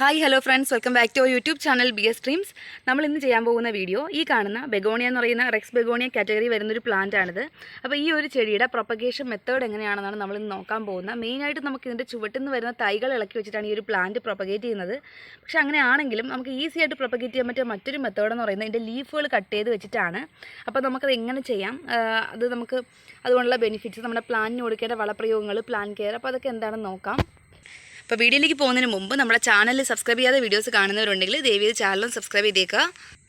Hi hello friends welcome back to YouTube channel B S streams നമ്മൾ ഇന്ന് ചെയ്യാൻ പോകുന്ന വീഡിയോ ഈ കാണുന്ന ബെഗോണിയ എന്ന് പറയുന്ന റെക്സ് ബെഗോണിയ കാറ്റഗറി വരുന്നൊരു പ്ലാന്റ് ആണിത്. അപ്പോൾ ഈ ഒരു ചെടിയുടെ പ്രൊപ്പഗേഷൻ മെത്തേഡ് എങ്ങനെയാണെന്നാണ് നമ്മൾ ഇന്ന് നോക്കാൻ പോകുന്നത്. മെയിനായിട്ട് നമുക്ക് ഇതിന്റെ ചുവട്ടിൽ നിന്ന് വരുന്ന തൈകൾ ഇളക്കി വെച്ചിട്ടാണ് ഈ ഒരു പ്ലാന്റ് പ്രൊപ്പഗേറ്റ് ചെയ്യുന്നത്. പക്ഷേ അങ്ങനെയാണെങ്കിലും നമുക്ക് ഈസി ആയിട്ട് പ്രൊപ്പഗേറ്റ് ചെയ്യാൻ പറ്റിയ മറ്റൊരു മെത്തേഡ് എന്ന് പറയുന്നത് ഇതിന്റെ ലീഫുകൾ കട്ട് ചെയ്ത് വെച്ചിട്ടാണ്. അപ്പോൾ നമുക്കത് എങ്ങനെ ചെയ്യാം? അത് നമുക്ക് അതുകൊണ്ടുള്ള ബെനിഫിറ്റ്സ് നമ്മുടെ പ്ലാന്റിന് കൊടുക്കേണ്ട വളപ്രയോഗങ്ങൾ പ്ലാൻ കെയർ അപ്പോൾ അതൊക്കെ എന്താണെന്ന് നോക്കാം. അപ്പോൾ വീഡിയോയിലേക്ക് പോകുന്നതിന് മുമ്പ് നമ്മുടെ ചാനൽ സബ്സ്ക്രൈബ് ചെയ്യാതെ വീഡിയോസ് കാണുന്നവരുണ്ടെങ്കിൽ ദയവ് ചാനലും സബ്സ്ക്രൈബ് ചെയ്തേക്കുക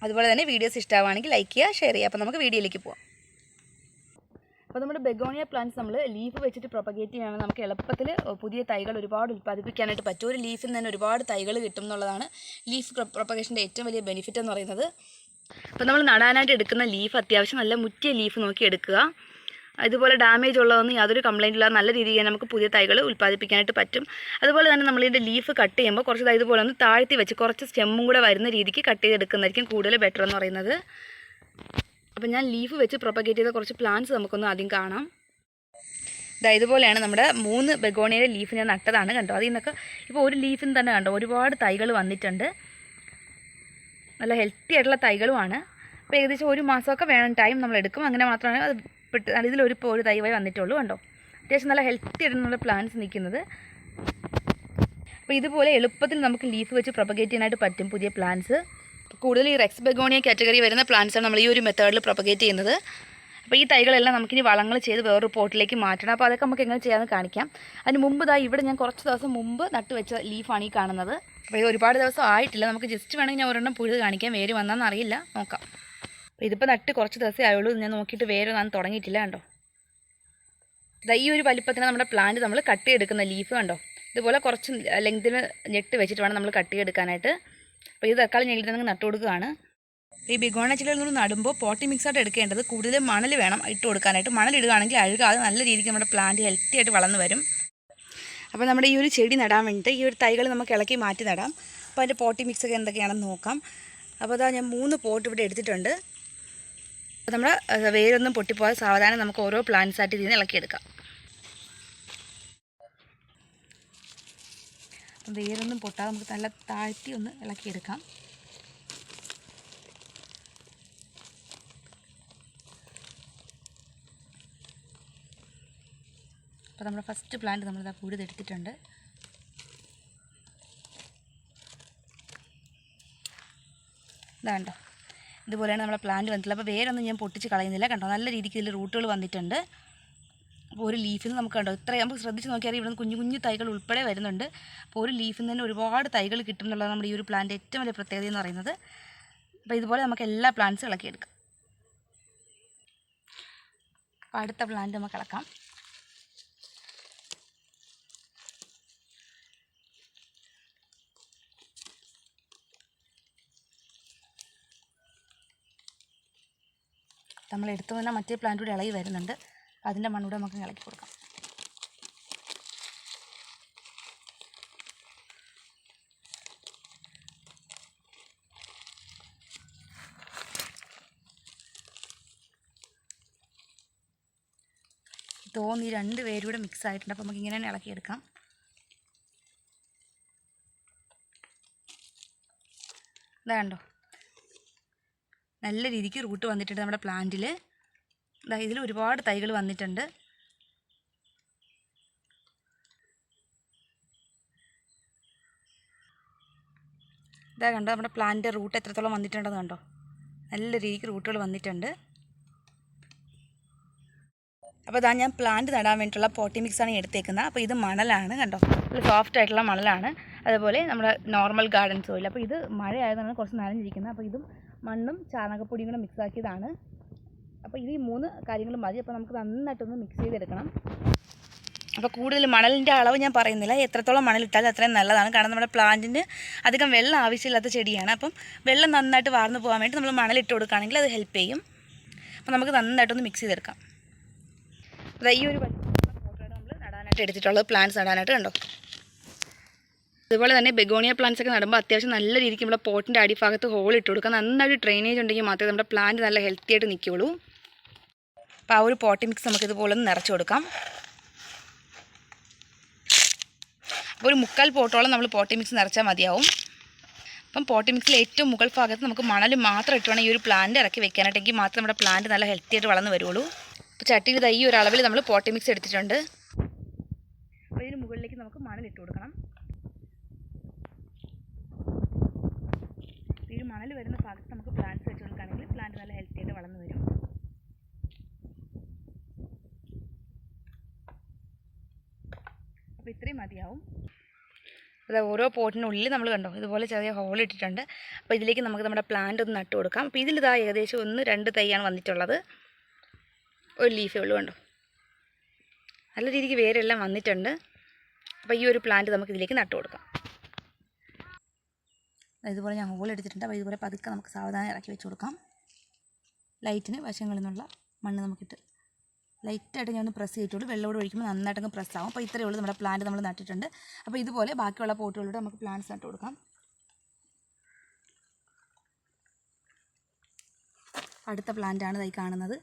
അതുപോലെ തന്നെ വീഡിയോസ് ഇഷ്ടമാണെങ്കിൽ ലൈക്ക് ചെയ്യുക ഷെയർ ചെയ്യുക. അപ്പോൾ നമുക്ക് വീഡിയോയിലേക്ക് പോകാം അപ്പോൾ നമ്മുടെ ബെഗോണിയ പ്ലാന്റ്സ് നമ്മൾ ലീഫ് വെച്ചിട്ട് പ്രൊപ്പഗേറ്റ് ചെയ്യുകയാണെങ്കിൽ നമുക്ക് എളുപ്പത്തിൽ പുതിയ തൈകൾ ഒരുപാട് ഉൽപ്പാദിപ്പിക്കാനായിട്ട് പറ്റും. ഒരു ലീഫിൽ തന്നെ ഒരുപാട് തൈകൾ കിട്ടും എന്നുള്ളതാണ് ലീഫ് പ്രൊപ്പഗേഷന്റെ ഏറ്റവും വലിയ ബെനിഫിറ്റ് എന്ന് പറയുന്നത്. അപ്പോൾ നമ്മൾ നടാനായിട്ട് എടുക്കുന്ന ലീഫ് അത്യാവശ്യം നല്ല മുറ്റിയ ലീഫ് നോക്കി എടുക്കുക. ഇതുപോലെ ഡാമേജ് ഉള്ളതൊന്നും യാതൊരു കംപ്ലൈന്റ് ഇല്ല നല്ല രീതിയിൽ നമുക്ക് പുതിയ തൈകൾ ഉൽപ്പാദിപ്പിക്കാനായിട്ട് പറ്റും. അതുപോലെ തന്നെ നമ്മൾ ഇതിന്റെ ലീഫ് കട്ട് ചെയ്യുമ്പോൾ കുറച്ച് ഇതുപോലെ ഒന്ന് താഴ്ത്തി വെച്ച് കുറച്ച് സ്റ്റെമ്മും കൂടെ വരുന്ന രീതിക്ക് കട്ട് ചെയ്തെടുക്കുന്നതായിരിക്കും കൂടുതൽ ബെറ്റർ എന്ന് പറയുന്നത്. അപ്പോൾ ഞാൻ ലീഫ് വെച്ച് പ്രൊപ്പഗേറ്റ് ചെയ്ത കുറച്ച് പ്ലാന്റ്സ് നമുക്കൊന്ന് ആദ്യം കാണാം. ഇതാ ഇതുപോലെയാണ് നമ്മുടെ മൂന്ന് ബെഗോണിയുടെ ലീഫ് ഞാൻ നട്ടതാണ് കണ്ടോ? അതിൽ നിന്നൊക്കെ ഇപ്പോൾ ഒരു ലീഫിന് തന്നെ കണ്ടോ? ഒരുപാട് തൈകൾ വന്നിട്ടുണ്ട്. നല്ല ഹെൽത്തി ആയിട്ടുള്ള തൈകളുമാണ്. അപ്പോൾ ഏകദേശം ഒരു മാസമൊക്കെ വേണം ടൈം നമ്മൾ എടുക്കും. അങ്ങനെ മാത്രമാണ് അത് പെട്ട് ഇതിലൊരു ഒരു തൈവായി വന്നിട്ടുള്ളൂ കണ്ടോ? അത്യാവശ്യം നല്ല ഹെൽത്തി ആയിട്ടുള്ള പ്ലാന്റ്സ് നിൽക്കുന്നത്. അപ്പോൾ ഇതുപോലെ എളുപ്പത്തിൽ നമുക്ക് ലീഫ് വെച്ച് പ്രൊപ്പഗേറ്റ് ചെയ്യാനായിട്ട് പറ്റും പുതിയ പ്ലാന്റ്സ് കൂടുതൽ ഈ റെക്സ് ബെഗോണിയ കാറ്റഗറി വരുന്ന പ്ലാന്റ്സാണ് നമ്മൾ ഈ ഒരു മെത്തേഡിൽ പ്രൊപ്പഗേറ്റ് ചെയ്യുന്നത്. അപ്പോൾ ഈ തൈകളെല്ലാം നമുക്കിനി വളങ്ങൾ ചെയ്ത് വേറൊരു പോട്ടിലേക്ക് മാറ്റണം. അപ്പോൾ അതൊക്കെ നമുക്ക് എങ്ങനെ ചെയ്യാമെന്ന് കാണിക്കാം. അതിന് മുമ്പ് ഇതാ ഇവിടെ ഞാൻ കുറച്ച് ദിവസം മുമ്പ് നട്ട് വെച്ച ലീഫാണ് ഈ കാണുന്നത്. അപ്പോൾ ഇത് ഒരുപാട് ദിവസം ആയിട്ടില്ല. നമുക്ക് ജസ്റ്റ് വേണമെങ്കിൽ ഞാൻ ഒരെണ്ണം പുഴുത് കാണിക്കാം. വേര് വന്നാന്ന് അറിയില്ല. നോക്കാം. അപ്പോൾ ഇതിപ്പോൾ നട്ട് കുറച്ച് ദിവസമേ ആയുള്ളൂ. ഞാൻ നോക്കിയിട്ട് വേറെ ഒന്നും തുടങ്ങിയിട്ടില്ല കണ്ടോ? ദാ ഈ ഒരു വലിപ്പത്തിന് നമ്മുടെ പ്ലാന്റ് നമ്മൾ കട്ട് ചെയ്തെടുക്കുന്ന ലീഫ് കണ്ടോ? ഇതുപോലെ കുറച്ച് ലെങ്തിന് ഞെട്ട് വെച്ചിട്ട് വേണം നമ്മൾ കട്ട് ചെയ്തെടുക്കാനായിട്ട്. അപ്പോൾ ഇത് തക്കാളി നിങ്ങൾ നട്ട് കൊടുക്കുകയാണ്. ഈ ബിഗോണ ചിലയിൽ നിന്ന് നടുമ്പോൾ പോട്ടി മിക്സായിട്ട് എടുക്കേണ്ടത് കൂടുതൽ മണൽ വേണം ഇട്ട് കൊടുക്കാനായിട്ട്. മണൽ ഇടുകയാണെങ്കിൽ അഴുകാതെ നല്ല രീതിക്ക് നമ്മുടെ പ്ലാന്റ് ഹെൽത്തി ആയിട്ട് വളർന്നു വരും. അപ്പോൾ നമ്മുടെ ഈ ഒരു ചെടി നടാൻ വേണ്ടിയിട്ട് ഈ ഒരു തൈകൾ നമുക്ക് ഇളക്കി മാറ്റി നടാം. അപ്പോൾ അതിന്റെ പോട്ടി മിക്സ് ഒക്കെ എന്തൊക്കെയാണെന്ന് നോക്കാം. അപ്പോൾ അതാ ഞാൻ മൂന്ന് പോട്ട് ഇവിടെ എടുത്തിട്ടുണ്ട്. അപ്പോൾ നമ്മുടെ വേരൊന്നും പൊട്ടിപ്പോയാൽ സാവധാനം നമുക്ക് ഓരോ പ്ലാന്റ്സ് ആയിട്ട് ഇതിൽ നിന്ന് ഇളക്കിയെടുക്കാം വേരൊന്നും പൊട്ടാതെ നമുക്ക് നല്ല താഴ്ത്തി ഒന്ന് ഇളക്കിയെടുക്കാം. അപ്പോൾ നമ്മുടെ ഫസ്റ്റ് പ്ലാന്റ് നമ്മളിതാ കൂടുതലെടുത്തിട്ടുണ്ട് ഇതാ കണ്ടോ. ഇതുപോലെയാണ് നമ്മുടെ പ്ലാന്റ് വന്നിട്ടുള്ളത്. അപ്പോൾ വേരൊന്നും ഞാൻ പൊട്ടിച്ച് കളയുന്നില്ല. കണ്ടോ നല്ല രീതിക്ക് ഇതിൽ റൂട്ടുകൾ വന്നിട്ടുണ്ട്. അപ്പോൾ ഒരു ലീഫിൽ നിന്ന് നമുക്ക് കണ്ടോ ഇത്രയും നമുക്ക് ശ്രദ്ധിച്ച് നോക്കിയാൽ ഇവിടെ കുഞ്ഞു കുഞ്ഞു തൈകൾ ഉൾപ്പെടെ വരുന്നുണ്ട്. അപ്പോൾ ഒരു ലീഫിൽ നിന്ന് തന്നെ ഒരുപാട് തൈകൾ കിട്ടും എന്നുള്ളത് നമ്മുടെ ഈ ഒരു പ്ലാന്റ് ഏറ്റവും വലിയ പ്രത്യേകത എന്ന് പറയുന്നത്. അപ്പോൾ ഇതുപോലെ നമുക്ക് എല്ലാ പ്ലാന്റ്സും ഇളക്കിയെടുക്കാം. അടുത്ത പ്ലാന്റ് നമുക്ക് ഇളക്കാം. നമ്മൾ എടുത്തു വന്ന മറ്റേ പ്ലാന്റ് കൂടി ഇളകി വരുന്നുണ്ട്. അതിന്റെ മണ്ണൂടെ നമുക്ക് ഇളക്കി കൊടുക്കാം. തോന്നി രണ്ട് പേരും കൂടെ മിക്സ് ആയിട്ടുണ്ട്. അപ്പോൾ നമുക്ക് ഇങ്ങനെ തന്നെ ഇളക്കിയെടുക്കാം. ഇതാ കണ്ടോ? നല്ല രീതിക്ക് റൂട്ട് വന്നിട്ടുണ്ട് നമ്മുടെ പ്ലാന്റിൽ ഇതിൽ ഒരുപാട് തൈകൾ വന്നിട്ടുണ്ട്. ഇതാ കണ്ടോ നമ്മുടെ പ്ലാന്റിന്റെ റൂട്ട് എത്രത്തോളം വന്നിട്ടുണ്ടെന്ന് കണ്ടോ? നല്ല രീതിക്ക് റൂട്ടുകൾ വന്നിട്ടുണ്ട്. അപ്പോൾ ഇതാ ഞാൻ പ്ലാന്റ് നടാൻ വേണ്ടിയിട്ടുള്ള പോട്ടി മിക്സാണ് എടുത്തേക്കുന്നത്. അപ്പോൾ ഇത് മണലാണ് കണ്ടോ? ഇത് സോഫ്റ്റ് ആയിട്ടുള്ള മണലാണ്. അതുപോലെ നമ്മുടെ നോർമൽ ഗാർഡൻ സോയിൽ അപ്പോൾ ഇത് മഴ ആയതുകൊണ്ടാണ് കുറച്ച് നനഞ്ഞിരിക്കുന്നത്. അപ്പോൾ ഇതും മണ്ണും ചാണകപ്പൊടിയും കൂടെ മിക്സ് ആക്കിയതാണ്. അപ്പോൾ ഇത് ഈ മൂന്ന് കാര്യങ്ങളും മതി. അപ്പോൾ നമുക്ക് നന്നായിട്ടൊന്ന് മിക്സ് ചെയ്തെടുക്കണം. അപ്പോൾ കൂടുതൽ മണലിന്റെ അളവ് ഞാൻ പറയുന്നില്ല. എത്രത്തോളം മണലിട്ടാൽ അത്രയും നല്ലതാണ്. കാരണം നമ്മുടെ പ്ലാന്റിന് അധികം വെള്ളം ആവശ്യമില്ലാത്ത ചെടിയാണ്. അപ്പം വെള്ളം നന്നായിട്ട് വാർന്നു പോകാൻ വേണ്ടി നമ്മൾ മണലിട്ട് കൊടുക്കുകയാണെങ്കിൽ അത് ഹെൽപ്പ് ചെയ്യും. അപ്പോൾ നമുക്ക് നന്നായിട്ടൊന്ന് മിക്സ് ചെയ്തെടുക്കാം. അതാ ഈ ഒരു ഫോട്ടോയാണ് നമ്മൾ നടാനായിട്ട് എടുത്തിട്ടുള്ളത് പ്ലാന്റ്സ് നടാനായിട്ട് കണ്ടോ? അതുപോലെ തന്നെ ബെഗോണിയ പ്ലാന്റ്സ് ഒക്കെ നടുമ്പോൾ അത്യാവശ്യം നല്ല രീതിക്ക് നമ്മുടെ പോട്ടിന്റെ അടിഭാഗത്ത് ഹോൾ ഇട്ട് കൊടുക്കുക. നന്നായിട്ട് ഡ്രെയിനേജ് ഉണ്ടെങ്കിൽ മാത്രമേ നമ്മുടെ പ്ലാന്റ് നല്ല ഹെൽത്തി ആയിട്ട് നിൽക്കുകയുള്ളൂ അപ്പോൾ ആ ഒരു പോട്ടി മിക്സ് നമുക്ക് ഇതുപോലെ ഒന്ന് നിറച്ച് കൊടുക്കാം. അപ്പോൾ ഒരു മുക്കാൽ പോട്ടോളം നമ്മൾ പോട്ടി മിക്സ് നിറച്ചാൽ മതിയാവും. അപ്പം പോട്ടി മിക്സിൽ ഏറ്റവും മുകൾ ഭാഗത്ത് നമുക്ക് മണൽ മാത്രം ഇട്ട് വേണം ഈ ഒരു പ്ലാന്റ് ഇറക്കി വെക്കാനായിട്ടെങ്കിൽ മാത്രം നമ്മുടെ പ്ലാന്റ് നല്ല ഹെൽത്തി ആയിട്ട് വളർന്ന് വരുള്ളൂ. അപ്പോൾ ചട്ടിയിൽ ഇതാ ഈ ഒരു അളവിൽ നമ്മൾ പോട്ടി മിക്സ് എടുത്തിട്ടുണ്ട്. അപ്പോൾ ഇതിന് മുകളിലേക്ക് നമുക്ക് മണൽ ഇട്ട് കൊടുക്കണം. ഈ മണൽ വരുന്ന ഭാഗത്ത് നമുക്ക് പ്ലാന്റ്സ് വെച്ച് കൊടുക്കുകയാണെങ്കിൽ പ്ലാന്റ് നല്ല ഹെൽത്തി ആയിട്ട് വളർന്ന് വരും. അപ്പോൾ ഇത്രയും മതിയാവും. അത് ഓരോ പോട്ടിനുള്ളിൽ നമ്മൾ കണ്ടോ ഇതുപോലെ ചെറിയ ഹോൾ ഇട്ടിട്ടുണ്ട്. അപ്പോൾ ഇതിലേക്ക് നമുക്ക് നമ്മുടെ പ്ലാന്റ് ഒന്ന് നട്ട് കൊടുക്കാം. അപ്പോൾ ഇതിലിതാ ഏകദേശം ഒന്ന് രണ്ട് തൈയാണ് വന്നിട്ടുള്ളത്. ഒരു ലീഫേ ഉള്ളൂ കണ്ടോ? നല്ല രീതിക്ക് വേരെല്ലാം വന്നിട്ടുണ്ട്. അപ്പോൾ ഈ ഒരു പ്ലാന്റ് നമുക്ക് ഇതിലേക്ക് നട്ട് കൊടുക്കാം. ഇതുപോലെ ഞാൻ ഹോൾ എടുത്തിട്ടുണ്ട്. അപ്പോൾ ഇതുപോലെ പതുക്കെ നമുക്ക് സാവധാനം ഇറക്കി വെച്ച് കൊടുക്കാം. ലൈറ്റിന് വശങ്ങളിൽ നിന്നുള്ള മണ്ണ് നമുക്കിട്ട് ലൈറ്റായിട്ട് ഞാൻ ഒന്ന് പ്രസ് ചെയ്തിട്ടുള്ളൂ വെള്ളമോട് ഒഴിക്കുമ്പോൾ നന്നായിട്ടങ്ങ് പ്രസ് ആവും. അപ്പോൾ ഇത്രയേ ഉള്ളൂ. നമ്മുടെ പ്ലാന്റ് നമ്മൾ നട്ടിട്ടുണ്ട്. അപ്പോൾ ഇതുപോലെ ബാക്കിയുള്ള പോട്ടുകളിലൂടെ നമുക്ക് പ്ലാന്റ്സ് നട്ട് കൊടുക്കാം. അടുത്ത പ്ലാന്റാണ് ഇതായി കാണുന്നത്.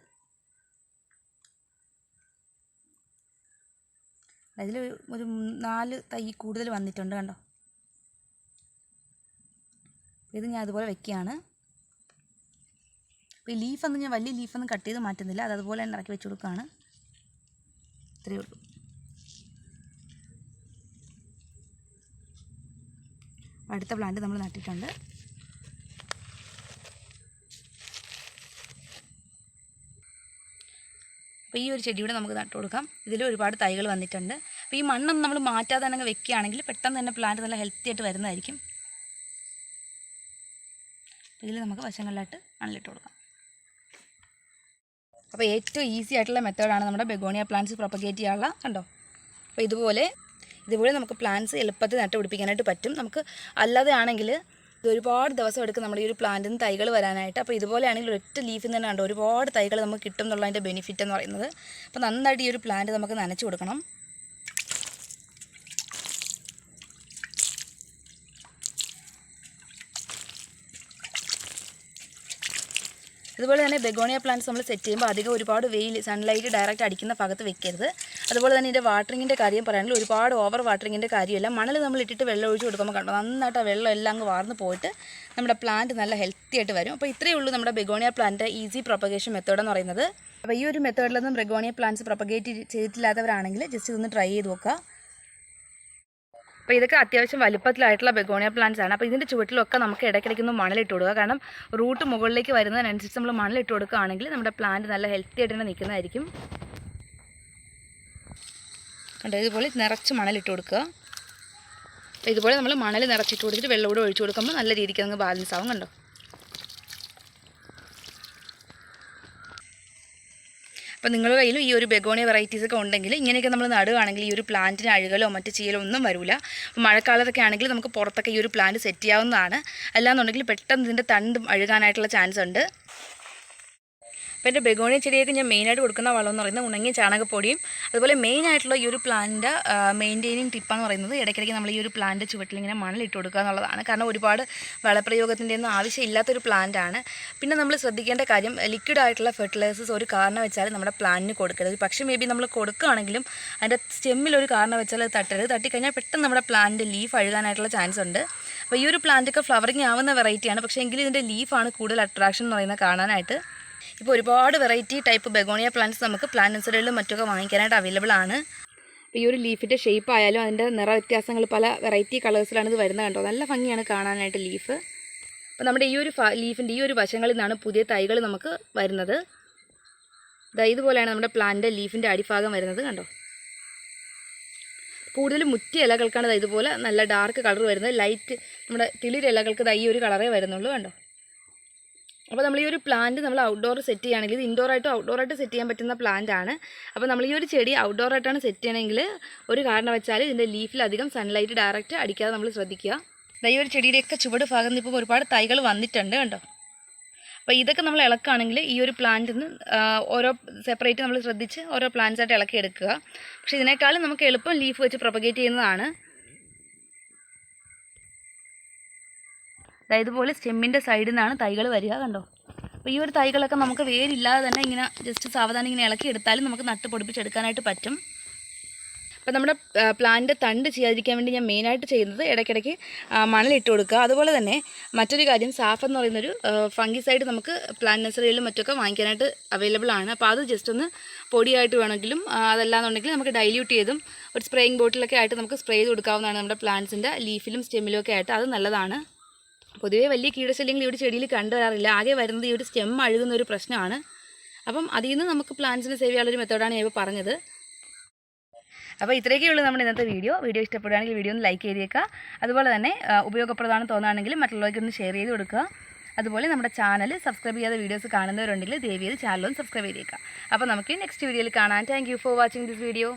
അതിൽ ഒരു നാല് തൈ കൂടുതൽ വന്നിട്ടുണ്ട് കണ്ടോ? ഇത് ഞാൻ അതുപോലെ വെക്കുകയാണ്. അപ്പോൾ ഈ ലീഫൊന്നും ഞാൻ വലിയ ലീഫൊന്നും കട്ട് ചെയ്ത് മാറ്റുന്നില്ല. അത് അതുപോലെ തന്നെ ഇറക്കി വെച്ച് കൊടുക്കുകയാണ്. ഇത്രയേ ഉള്ളൂ. അടുത്ത പ്ലാന്റ് നമ്മൾ നട്ടിട്ടുണ്ട്. അപ്പോൾ ഈ ഒരു ചെടിയുടെ നമുക്ക് നട്ടു കൊടുക്കാം. ഇതിൽ ഒരുപാട് തൈകൾ വന്നിട്ടുണ്ട്. അപ്പോൾ ഈ മണ്ണൊന്നും നമ്മൾ മാറ്റാതെ തന്നെ വെക്കുകയാണെങ്കിൽ പെട്ടെന്ന് തന്നെ പ്ലാന്റ് നല്ല ഹെൽത്തി ആയിട്ട് വരുന്നതായിരിക്കും. ഇതിൽ നമുക്ക് വശങ്ങളിലായിട്ട് മണലിട്ട് കൊടുക്കാം. അപ്പോൾ ഏറ്റവും ഈസി ആയിട്ടുള്ള മെത്തേഡാണ് നമ്മുടെ ബെഗോണിയ പ്ലാന്റ്സ് പ്രൊപ്പഗേറ്റ് ചെയ്യാനുള്ള കണ്ടോ? അപ്പോൾ ഇതുപോലെ ഇതുപോലെ നമുക്ക് പ്ലാന്റ്സ് എളുപ്പത്തിൽ നട്ടുപിടിപ്പിക്കാനായിട്ട് പറ്റും. നമുക്ക് അല്ലാതെ ആണെങ്കിൽ ഒരുപാട് ദിവസം എടുക്കും നമ്മുടെ ഈ ഒരു പ്ലാന്റിൽ നിന്ന് തൈകൾ വരാനായിട്ട്. അപ്പോൾ ഇതുപോലെയാണെങ്കിൽ ഒറ്റ ലീഫിൽ നിന്ന് തന്നെ കണ്ടോ ഒരുപാട് തൈകൾ നമുക്ക് കിട്ടും എന്നുള്ളതിന്റെ ബെനിഫിറ്റ് എന്ന് പറയുന്നത്. അപ്പോൾ നന്നായിട്ട് ഈ ഒരു പ്ലാന്റ് നമുക്ക് നനച്ച് കൊടുക്കണം. അതുപോലെ തന്നെ ബെഗോണിയ പ്ലാന്റ്സ് നമ്മൾ സെറ്റ് ചെയ്യുമ്പോൾ അധികം ഒരുപാട് വെയിൽ സൺലൈറ്റ് ഡയറക്റ്റ് അടിക്കുന്ന ഭാഗത്ത് വെക്കരുത്. അതുപോലെ തന്നെ ഇതിന്റെ വാട്ടറിങ്ങിന്റെ കാര്യം പറയുകയാണെങ്കിൽ ഒരുപാട് ഓവർ വാട്ടറിങ്ങിന്റെ കാര്യമില്ല മണൽ നമ്മൾ ഇട്ടിട്ട് വെള്ളം ഒഴിച്ച് കൊടുക്കുമ്പോൾ കണ്ടോ? നന്നായിട്ട് ആ വെള്ളം എല്ലാം അങ്ങ് വാർന്ന് പോയിട്ട് നമ്മുടെ പ്ലാന്റ് നല്ല ഹെൽത്തി ആയിട്ട് വരും. അപ്പോൾ ഇത്രയേ ഉള്ളൂ നമ്മുടെ begonia plant easy propagation method എന്ന് പറയുന്നത്. അപ്പോൾ ഈ ഒരു മെത്തേഡിലൊന്നും ബെഗോണിയ പ്ലാന്റ്സ് പ്രൊപ്പഗേറ്റ് ചെയ്തിട്ടില്ലാത്തവരാണെങ്കിൽ ജസ്റ്റ് ഇതൊന്ന് ട്രൈ ചെയ്ത് നോക്കുക. അപ്പോൾ ഇതൊക്കെ അത്യാവശ്യം വലിപ്പത്തിലായിട്ടുള്ള ബെഗോണിയ പ്ലാന്റ്സ് ആണ്. അപ്പോൾ ഇതിന്റെ ചുവട്ടിലൊക്കെ നമുക്ക് ഇടയ്ക്കിടയ്ക്ക് ഒന്ന് മണലിട്ട് കൊടുക്കുക. കാരണം റൂട്ട് മുകളിലേക്ക് വരുന്നതിനനുസരിച്ച് നമ്മൾ മണലിട്ട് കൊടുക്കുകയാണെങ്കിൽ നമ്മുടെ പ്ലാന്റ് നല്ല ഹെൽത്തി ആയിട്ട് തന്നെ നിൽക്കുന്നതായിരിക്കും. കണ്ടോ? ഇതുപോലെ നിറച്ച് മണലിട്ട് കൊടുക്കുക. ഇതുപോലെ നമ്മൾ മണൽ നിറച്ചിട്ട് കൊടുത്തിട്ട് വെള്ളം കൂടെ ഒഴിച്ചു കൊടുക്കുമ്പോൾ നല്ല രീതിക്ക് അങ്ങ് ബാലൻസ് ആവും. കണ്ടോ? അപ്പോൾ നിങ്ങളുടെ കയ്യിലും ഈ ഒരു ബെഗോണിയ വെറൈറ്റീസ് ഒക്കെ ഉണ്ടെങ്കിൽ ഇങ്ങനെയൊക്കെ നമ്മൾ നടുകയാണെങ്കിൽ ഈ ഒരു പ്ലാന്റിന് അഴുകലോ മറ്റ് ചീലോ ഒന്നും വരില്ല അപ്പോൾ മഴക്കാലത്തൊക്കെ ആണെങ്കിൽ നമുക്ക് പുറത്തൊക്കെ ഈ ഒരു പ്ലാന്റ് സെറ്റ് ചെയ്യാവുന്നതാണ്. അല്ലാന്നുണ്ടെങ്കിൽ പെട്ടെന്ന് ഇതിന്റെ തണ്ടും അഴുകാനായിട്ടുള്ള ചാൻസ് ഉണ്ട്. അപ്പോൾ എന്റെ ബെഗോണിയ ചെടിയൊക്കെ ഞാൻ മെയിനായിട്ട് കൊടുക്കുന്ന വളം എന്ന് പറയുന്നത് ഉണങ്ങിയ ചാണകപ്പൊടിയും അതുപോലെ മെയിൻ ആയിട്ടുള്ള ഈ ഒരു പ്ലാന്റ് മെയിന്റെയിനിങ് ടിപ്പാന്ന് പറയുന്നത് ഇടയ്ക്കിടയ്ക്ക് നമ്മൾ ഈ ഒരു പ്ലാന്റ് ചുവട്ടിൽ ഇങ്ങനെ മണലിട്ട് കൊടുക്കുക എന്നുള്ളതാണ്. കാരണം ഒരുപാട് വളപ്രയോഗത്തിന്റെ ഒന്നും ആവശ്യമില്ലാത്തൊരു ആണ്. പിന്നെ നമ്മൾ ശ്രദ്ധിക്കേണ്ട കാര്യം ലിക്വിഡ് ആയിട്ടുള്ള ഫെർട്ടിലൈസേഴ്സ് ഒരു കാരണം വെച്ചാൽ നമ്മുടെ പ്ലാന്റിന് കൊടുക്കരുത്. പക്ഷേ മേ ബി നമ്മൾ കൊടുക്കുകയാണെങ്കിലും അതിന്റെ സ്റ്റെമ്മിൽ ഒരു കാരണം വെച്ചാൽ തട്ടരുത്. തട്ടിക്കഴിഞ്ഞാൽ പെട്ടെന്ന് നമ്മുടെ പ്ലാന്റ് ലീഫ് അഴുകാനായിട്ടുള്ള ചാൻസ് ഉണ്ട്. അപ്പോൾ ഈ ഒരു പ്ലാന്റൊക്കെ ഫ്ലവറിങ് ആവുന്ന വെറൈറ്റിയാണ് പക്ഷേ എങ്കിലും ഇതിന്റെ ലീഫാണ് കൂടുതൽ അട്രാക്ഷൻ എന്ന് പറയുന്നത് കാണാനായിട്ട്. ഇപ്പോൾ ഒരുപാട് വെറൈറ്റി ടൈപ്പ് ബെഗോണിയ പ്ലാന്റ്സ് നമുക്ക് പ്ലാന്റ് നഴ്സറികളിലും മറ്റൊക്കെ വാങ്ങിക്കാനായിട്ട് അവൈലബിൾ ആണ്. ഈ ഒരു ലീഫിന്റെ ഷേപ്പ് ആയാലും അതിന്റെ നിറ വ്യത്യാസങ്ങൾ പല വെറൈറ്റി കളേഴ്സിലാണ് ഇത് വരുന്നത് കണ്ടോ? നല്ല ഭംഗിയാണ് കാണാനായിട്ട് ലീഫ്. അപ്പോൾ നമ്മുടെ ഈ ഒരു ലീഫിന്റെ ഈ ഒരു വശങ്ങളിൽ നിന്നാണ് പുതിയ തൈകൾ നമുക്ക് വരുന്നത്. ദാ ഇതുപോലെയാണ് നമ്മുടെ പ്ലാന്റിന്റെ ലീഫിന്റെ അടിഭാഗം വരുന്നത് കണ്ടോ? കൂടുതലും മുറ്റിയ ഇലകൾക്കാണ് ഇതുപോലെ നല്ല ഡാർക്ക് കളർ വരുന്നത്. ലൈറ്റ് നമ്മുടെ തിളിരിലകൾക്ക് ഈ ഒരു കളറേ വരുന്നുള്ളൂ കണ്ടോ? അപ്പോൾ നമ്മൾ ഈ ഒരു പ്ലാന്റ് നമ്മൾ ഔട്ട്ഡോർ സെറ്റ് ചെയ്യുകയാണെങ്കിൽ ഇത് ഇൻഡോർ ആയിട്ടും ഔട്ട്ഡോർ ആയിട്ട് സെറ്റ് ചെയ്യാൻ പറ്റുന്ന പ്ലാന്റ് ആണ്. അപ്പോൾ നമ്മൾ ഈ ഒരു ചെടി ഔട്ട്ഡോർ ആയിട്ടാണ് സെറ്റ് ചെയ്യണമെങ്കിൽ ഒരു കാരണം വെച്ചാൽ ഇതിന്റെ ലീഫിലധികം സൺലൈറ്റ് ഡയറക്റ്റ് അടിക്കാതെ നമ്മൾ ശ്രദ്ധിക്കുക. ഈ ഒരു ചെടിയുടെയൊക്കെ ചുവട് ഭാഗത്ത് ഇപ്പോൾ ഒരുപാട് തൈകൾ വന്നിട്ടുണ്ട് കണ്ടോ? അപ്പോൾ ഇതൊക്കെ നമ്മൾ ഇളക്കുകയാണെങ്കിൽ ഈ ഒരു പ്ലാന്റിൽ നിന്ന് ഓരോ സെപ്പറേറ്റ് നമ്മൾ ശ്രദ്ധിച്ച് ഓരോ പ്ലാന്റ്സായിട്ട് ഇളക്കി എടുക്കുക പക്ഷേ ഇതിനേക്കാളും നമുക്ക് എളുപ്പം ലീഫ് വെച്ച് പ്രൊപ്പഗേറ്റ് ചെയ്യുന്നതാണ്. അതായത് ഇതുപോലെ സ്റ്റെമ്മിന്റെ സൈഡിൽ നിന്നാണ് തൈകൾ വരിക കണ്ടോ? അപ്പോൾ ഈ ഒരു തൈകളൊക്കെ നമുക്ക് വേരില്ലാതെ തന്നെ ഇങ്ങനെ ജസ്റ്റ് സാവധാനം ഇങ്ങനെ ഇളക്കി എടുത്താലും നമുക്ക് നട്ട് പൊടിപ്പിച്ചെടുക്കാനായിട്ട് പറ്റും. അപ്പോൾ നമ്മുടെ പ്ലാന്റ് തണ്ട് ചെയ്യാതിരിക്കാൻ വേണ്ടി ഞാൻ മെയിനായിട്ട് ചെയ്യുന്നത് ഇടയ്ക്കിടയ്ക്ക് മണലിട്ട് കൊടുക്കുക. അതുപോലെ തന്നെ മറ്റൊരു കാര്യം സാഫ് എന്ന് പറയുന്നൊരു ഫംഗിസൈഡ് നമുക്ക് പ്ലാന്റ് നഴ്സറിയിലും മറ്റൊക്കെ വാങ്ങിക്കാനായിട്ട് അവൈലബിൾ ആണ്. അപ്പോൾ അത് ജസ്റ്റ് ഒന്ന് പൊടിയായിട്ട് വേണമെങ്കിലും അതല്ലാന്നുണ്ടെങ്കിൽ നമുക്ക് ഡൈല്യൂട്ട് ചെയ്തും ഒരു സ്പ്രേയിങ് ബോട്ടിലൊക്കെ ആയിട്ട് നമുക്ക് സ്പ്രേ ചെയ്ത് കൊടുക്കാവുന്നതാണ് നമ്മുടെ പ്ലാന്റ്സിന്റെ ലീഫിലും സ്റ്റെമ്മിലും ഒക്കെ ആയിട്ട്. അത് നല്ലതാണ്. പൊതുവേ വലിയ കീടശല്യങ്ങൾ ഈ ഒരു ചെടിയിൽ കണ്ടുവരാറില്ല. ആകെ വരുന്നത് ഈ ഒരു സ്റ്റെം അഴുകുന്ന ഒരു പ്രശ്നമാണ്. അപ്പം അതിൽ നിന്ന് നമുക്ക് പ്ലാന്റ്സിനെ സേവ് ചെയ്യാനുള്ളൊരു മെത്തേഡാണ് ഞാൻ പറഞ്ഞത്. അപ്പോൾ ഇത്രയൊക്കെ ഉള്ളൂ നമ്മുടെ ഇന്നത്തെ വീഡിയോ വീഡിയോ ഇഷ്ടപ്പെടുകയാണെങ്കിൽ വീഡിയോ ഒന്ന് ലൈക്ക് ചെയ്തേക്കുക. അതുപോലെ തന്നെ ഉപയോഗപ്രദമാണെന്ന് തോന്നുകയാണെങ്കിൽ മറ്റുള്ളവർക്ക് ഒന്ന് ഷെയർ ചെയ്ത് കൊടുക്കുക. അതുപോലെ നമ്മുടെ ചാനൽ സബ്സ്ക്രൈബ് ചെയ്യാതെ വീഡിയോസ് കാണുന്നവരുണ്ടെങ്കിൽ ദയവ് ചെയ്ത് ചാനലും സബ്സ്ക്രൈബ് ചെയ്തേക്കുക. അപ്പോൾ നമുക്ക് നെക്സ്റ്റ് വീഡിയോയിൽ കാണാം. Thank for watching this video